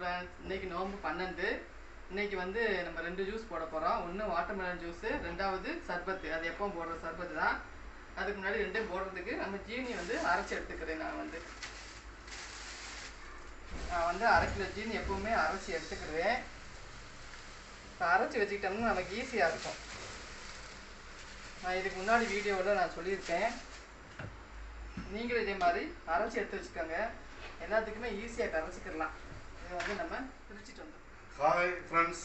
Friends இன்னைக்கு நோம்பு பன்னெண்டு. இன்றைக்கி வந்து நம்ம ரெண்டு ஜூஸ் போட போகிறோம் ஒன்று வாட்டர்மெலன் ஜூஸு ரெண்டாவது சர்பத்து. அது எப்போவும் போடுற சர்பத்து தான். அதுக்கு முன்னாடி ரெண்டும் போடுறதுக்கு நம்ம ஜீனி வந்து அரைச்சி எடுத்துக்கிறேன் நான் வந்து. நான் வந்து அரை கிலோ ஜீனி எப்போவுமே அரைச்சி எடுத்துக்கிடுவேன் இப்போ அரைச்சி வச்சுக்கிட்டோம்னா நமக்கு ஈஸியாக இருக்கும். நான் இதுக்கு முன்னாடி வீடியோவில் நான் சொல்லியிருக்கேன். நீங்களும் இதே மாதிரி அரைச்சி எடுத்து வச்சுக்கோங்க. எல்லாத்துக்குமே ஈஸியாக கரைச்சிக்கிடலாம் இதை வந்து நம்ம பிரிச்சுட்டு வந்தோம். ஹாய் ஃப்ரெண்ட்ஸ்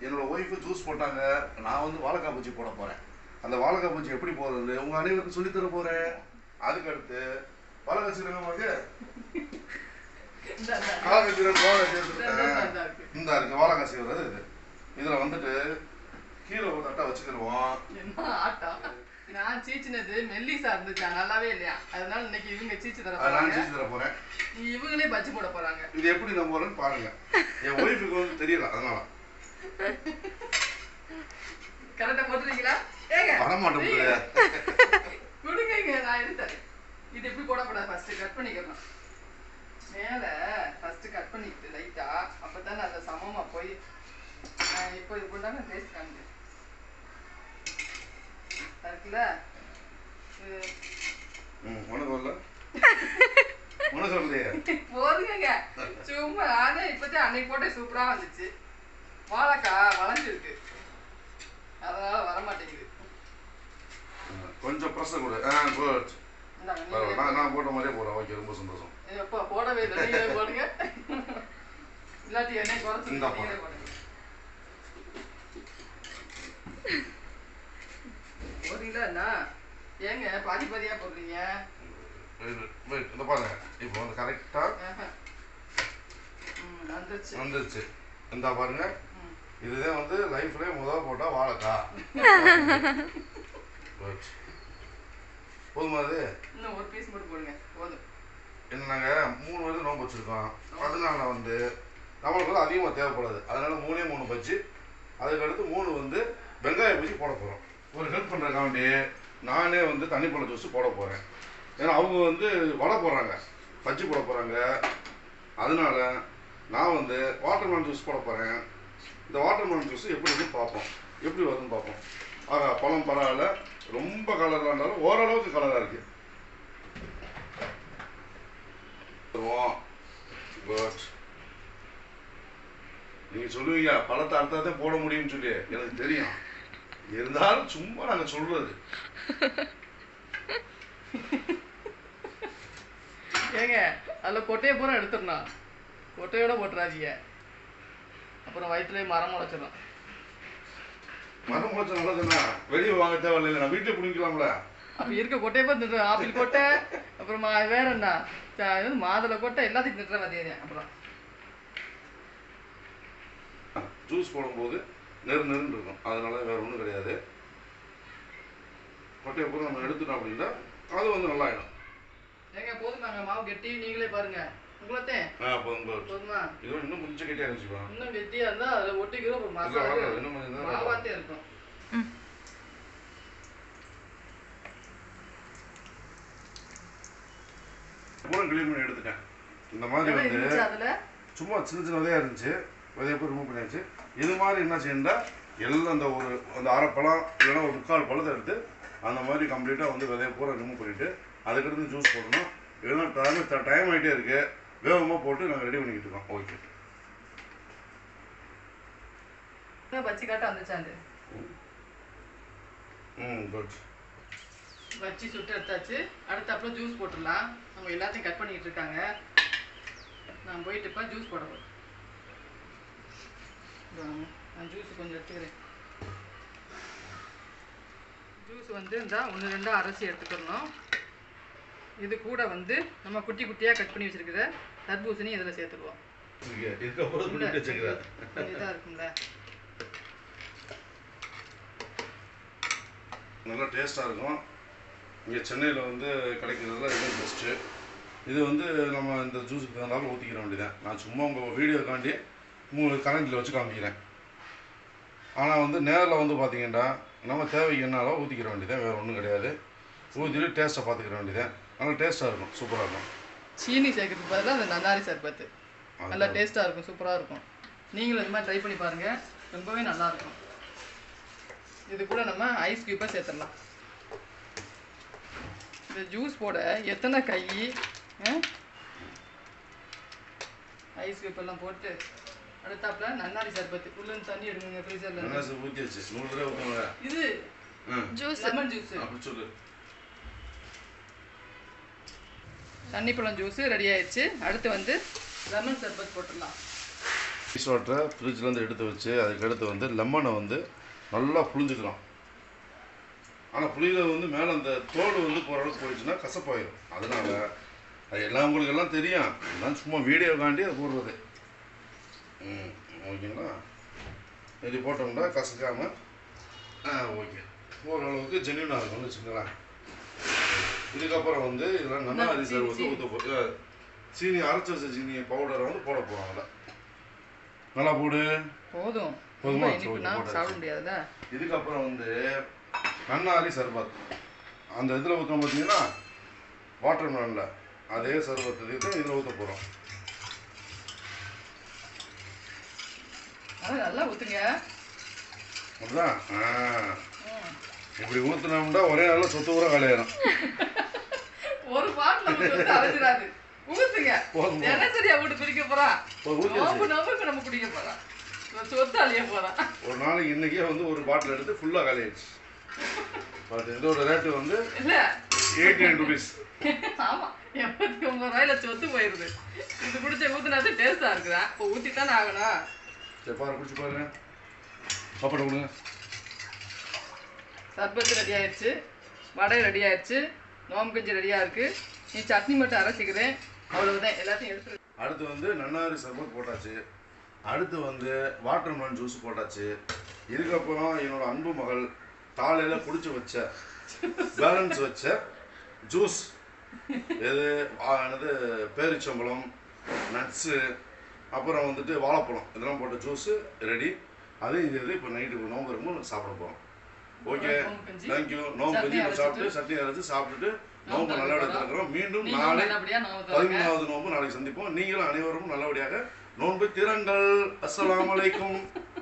என்னோட ஒய்ஃபு ஜூஸ் போட்டாங்க. நான் வந்து வாழைக்காய் பஜ்ஜி போட போகிறேன் அந்த வாழைக்காய் பஜ்ஜி எப்படி போடுறது? உங்கள் அனைவருக்கும் சொல்லித் தர போகிறேன் அதுக்கு அடுத்து வாழைக்காய் சீரகம் இந்த- வாழைக்காய் சீரகம் வாழைக்காய் இந்த- சேர்த்துருக்கேன் இருக்கு. இந்த வாழைக்காய் சீரகம். இது இதில் வந்துட்டு கீழே ஒரு தட்டை வச்சுக்கிடுவோம் நான் சீச்சினது மெல்லிசா இருந்துச்சா. நல்லாவே இல்லையா? அதனால இன்னைக்கு இவங்க சீச்சு தர நான் போறாங்க. செஞ்சு தர போகிறேன் இவங்களே பஜ்ஜி போட போறாங்க. இது எப்படி நான் போகிறேன்னு பாருங்க. என் ஒய்ஃபுக்கு வந்து தெரியல அதனால. கரெக்டா போட்டுறீங்களா ஏங்க வரமாட்டேன் நீங்க. கொடுங்க நான் எடுத்தேன் இது எப்படி போடக்கூடாது? ஃபர்ஸ்ட் கட் பண்ணிக்கலாம் மேல ஃபர்ஸ்ட் கட் பண்ணிக்கிட்டு லைட்டா அப்பதானே அதை சமமா போய் நான் இப்போ இது பண்ணாங்க டேஸ்ட் காமிங்க இருக்குல்ல ம். உனக்கு வரல உனக்கு வரலையே போதுங்க. சும்மா நானே இப்பதான் அன்னைக்கு போட்ட சூப்பரா வந்துச்சு. வாழைக்காய் வளைஞ்சிருக்கு. அதனால வர மாட்டேங்குது கொஞ்சம் ப்ரெஷர் கொடு. ஆ குட் நான் நான் போட்ட மாதிரியே போகிறேன் ஓகே ரொம்ப சந்தோஷம். எப்போ போடவே இல்லை. போடுங்க. இல்லாட்டி என்னை குறைச்சு போடுறீங்களா ஏங்க பாதி பாதியா போடுறீங்க இந்த பாருங்க. இப்போ வந்து கரெக்டாக வந்துருச்சு. வந்துருச்சு. இந்த பாருங்க. இதுதான் வந்து லைஃப்ல முதல் போட்டா Good. போதுமா அது இன்னும் ஒரு பீஸ் மட்டும் போடுங்க. போதும். என்ன நாங்கள் மூணு பேருக்கு நோம்பு வச்சுருக்கோம். அதனால வந்து நம்மளுக்கு வந்து அதிகமாக தேவைப்படாது. அதனால மூணே மூணு பஜ்ஜி அதுக்கடுத்து மூணு வந்து வெங்காய பஜ்ஜி போட போகிறோம் ஒரு ஹெல்ப் பண்ணுறக்காண்டி நானே வந்து தண்ணி பழம் ஜூஸ் போட போகிறேன் ஏன்னா அவங்க வந்து வடை போடுறாங்க. பஜ்ஜி போட போகிறாங்க அதனால நான் வந்து வாட்டர்மெலன் ஜூஸ் போட போகிறேன் இந்த வாட்டர்மெலன் ஜூஸ் எப்படி இருக்குன்னு பார்ப்போம். எப்படி வருதுன்னு பார்ப்போம். ஆகா பழம் பரவாயில்ல. ரொம்ப கலராக இருந்தாலும் ஓரளவுக்கு கலராக இருக்குது குட் நீங்க சொல்லுவீங்க பழத்தை அர்த்தத்தை போட முடியும்னு சொல்லி. எனக்கு தெரியும். இருந்தாலும் சும்மா நாங்க சொல்றது. ஏங்க அதில் கொட்டையை பூரா எடுத்துடணும். கொட்டையோட போட்டுறாதீங்க அப்புறம் வயிற்றுலேயே மரம் முளைச்சிடும் மரம் முளைச்ச நல்லதுன்னா வெளியே வாங்க தேவையில்லை நான் வீட்டில் பிடிக்கலாம்ல அப்போ இருக்க கொட்டையை பார்த்து திட்டுறோம் ஆப்பிள் கொட்டை அப்புறமா வேற என்ன? மாதுளை கொட்டை எல்லாத்தையும் திட்டுற மதியம் அப்புறம். ஜூஸ் போடும்போது நெரு நெருன்னு இருக்கும் அதனால வேற ஒன்றும் கிடையாது. கொட்டையை பூரா நம்ம எடுத்துட்டோம் அப்படின்னா அது வந்து நல்லா ஆயிடும் ஏங்க போதும் நாங்கள் மாவு கெட்டி நீங்களே பாருங்க. உங்களத்தையும் ஆ போதும் போதும். போதுமா? இது இன்னும் கொஞ்சம் கெட்டியாக இருந்துச்சுப்பா இன்னும் கெட்டியாக இருந்தால் அதில் அப்புறம் இல்லை மசாலா இன்னும் கொஞ்சம் நேரம் மாவாத்தே இருக்கும். பூரா கிளீன் பண்ணி எடுத்துட்டேன். இந்த மாதிரி வந்து சும்மா சின்ன சின்ன விதையாக இருந்துச்சு. விதையை போய் ரிமூவ் பண்ணியாச்சு. இது மாதிரி என்ன செய்யணும்னா எல்லாம் அந்த ஒரு அந்த அரை பழம் இல்லைன்னா ஒரு முக்கால் பழத்தை எடுத்து அந்த மாதிரி கம்ப்ளீட்டாக வந்து விதையை பூரா ரிமூவ் பண்ணிவிட்டு அதுக்கடுத்து ஜூஸ் போடணும். இதெல்லாம் டைம் டைம் ஆகிட்டே இருக்கு. வேகமாக போட்டு நாங்கள் ரெடி பண்ணிக்கிட்டு இருக்கோம். ஓகே பச்சி காட்ட வந்துச்சாண்டு ம் குட் வச்சு சுட்டு எடுத்தாச்சு. அடுத்து அப்புறம் ஜூஸ் போட்டுடலாம். அவங்க எல்லாத்தையும் கட் பண்ணிட்டு இருக்காங்க. நான் போயிட்டு இப்போ ஜூஸ் போட போகிறேன் நான் ஜூஸ் கொஞ்சம் எடுத்துக்கிறேன். ஜூஸ் வந்து இந்த ஒன்று ரெண்டாக அரைச்சி எடுத்துக்கிறணும் இது கூட வந்து நம்ம குட்டி குட்டியாக கட் பண்ணி வச்சிருக்கிற தர்பூசணி இதில் சேர்த்துக்குவோம். இதாக இருக்கும்ல. நல்லா டேஸ்ட்டாக இருக்கும். இங்கே சென்னையில் வந்து கிடைக்கிறதுல இது பெஸ்ட்டு இது வந்து நம்ம இந்த ஜூஸுக்கு தகுந்தாலும் ஊற்றிக்கிற வேண்டியதான் நான் சும்மா உங்கள் வீடியோக்காண்டி மூணு கரண்டில் வச்சு காமிக்கிறேன். ஆனால் வந்து நேரில் வந்து பார்த்தீங்கன்னா நம்ம தேவைக்கு என்னாலும் ஊற்றிக்கிற வேண்டியதான் வேறு ஒன்றும் கிடையாது. ஊற்றிட்டு டேஸ்ட்டை பார்த்துக்கிற வேண்டியதான் நல்லா டேஸ்ட்டாக இருக்கும் சூப்பராக இருக்கும். சீனி சேர்க்கறதுக்கு பதிலாக அந்த நன்னாரி சர்பத்து. நல்லா டேஸ்ட்டாக இருக்கும் சூப்பராக இருக்கும். நீங்களும் இந்த மாதிரி ட்ரை பண்ணி பாருங்கள் ரொம்பவே நல்லா இருக்கும். இது கூட நம்ம ஐஸ் க்யூப்பை சேர்த்துடலாம். இந்த ஜூஸ் போட எத்தனை கை ஐஸ் க்யூப் எல்லாம் போட்டு அடுத்தாப்புல நன்னாரி சர்பத்து உள்ள தண்ணி எடுங்க ஃப்ரீசரில் என்ன சார் ஊற்றியாச்சு நூறு தடவை ஊற்றுவாங்க இது ஜூஸ் லெமன் ஜூஸ் அப்படி சொல்லு. தண்ணி பழம் ஜூஸ் ரெடி ஆயிடுச்சு. அடுத்து வந்து லெமன் சர்பத் போட்டுடலாம். ஐஸ் வாட்டரை ஃப்ரிட்ஜ்லேருந்து எடுத்து வச்சு அதுக்கு அடுத்து வந்து லெமனை வந்து நல்லா புளிஞ்சுக்கிறோம் ஆனால் புளியில் வந்து மேலே அந்த தோல் வந்து போகிற அளவுக்கு போயிடுச்சுன்னா கசப்பாயிடும் அதனால அது எல்லாம் உங்களுக்கு எல்லாம் தெரியும். நான் சும்மா வீடியோ காண்டி அதை போடுறது. ஓகேங்களா? இது போட்டோம்னா கசக்காம ஆ ஓகே. ஓரளவுக்கு ஜென்யூனாக இருக்கும்னு வச்சுக்கோங்களேன். இதுக்கப்புறம் வந்து இதில் நல்லா இந்தா, அரிசி வந்து ஊற்ற போ சீனி அரைச்சி வச்ச சீனி பவுடரை வந்து போட போகிறாங்கள நல்லா போடு. போதும். போதுமா? சாப்பிட முடியாதுல்ல. இதுக்கப்புறம் வந்து நன்னாரி சர்பத். அந்த இதில் ஊற்றோம் பார்த்தீங்கன்னா வாட்டர் மெலனில் அதே சர்பத் இதுக்கு இதில் ஊற்ற போகிறோம் அது நல்லா ஊற்றுங்க ஆ. இப்படி ஊற்றுனோம்னா ஒரே நாளில் சொத்து பூரா காலியாயிரும் ஒரு பாட்டில் அரைஞ்சிடாது ஊற்றுங்க போதும், போதும். என்ன சரியா வீட்டு பிரிக்க போகிறான் நோம்பு நோம்புக்கு நம்ம குடிக்க போகிறான் சொத்து அழிய போகிறான் ஒரு நாளைக்கு இன்றைக்கே வந்து ஒரு பாட்டில் எடுத்து ஃபுல்லாக காலியாயிடுச்சு பட் இதோட ரேட்டு வந்து இல்லை. எயிட்டி நைன் ருபீஸ் ஆமா. எண்பத்தி ஒன்பது ரூபாயில சொத்து போயிருது. இது குடிச்ச ஊத்துனாது டேஸ்டா இருக்குதா? இப்போ ஊத்தி தானே ஆகணும். சரி பாரு குடிச்சு பாருங்க சாப்பாடு கொடுங்க சர்பத்து ரெடி ஆயிடுச்சு வடை ரெடி ஆயிடுச்சு நோம்பு கஞ்சி ரெடியா இருக்கு நீ சட்னி மட்டும் அரைச்சிக்கிறேன். அவ்வளவுதான். எல்லாத்தையும் எடுத்து அடுத்து வந்து நன்னாரி சர்பத் போட்டாச்சு. அடுத்து வந்து வாட்டர் மெலன் ஜூஸ் போட்டாச்சு. இதுக்கப்புறம் என்னோட அன்பு மகள் காலையில் குடிச்சு வச்ச பேலன்ஸ் வச்ச ஜூஸ். எது ஆ, என்னது பேரிச்சம்பழம் நட்ஸு அப்புறம் வந்துட்டு வாழைப்பழம் இதெல்லாம் போட்ட ஜூஸு ரெடி அது இது இது இப்போ நைட்டு நோம்பு இருக்கும்போது சாப்பிட போகிறோம் ஓகே நோம்பு. தேங்க்யூ நோம்பு அரைச்சிட்டு. சாப்பிட்டு சட்னி அரைச்சு சாப்பிட்டுட்டு நோம்பு நோம்பு நல்லபடியாக திறக்கிறோம். மீண்டும் நாளை நோம்பு. பதிமூணாவது நோன்பு நாளைக்கு சந்திப்போம் நீங்களும் அனைவரும் நல்லபடியாக நோன்பு திறங்கள் அஸ்ஸலாமு அலைக்கும்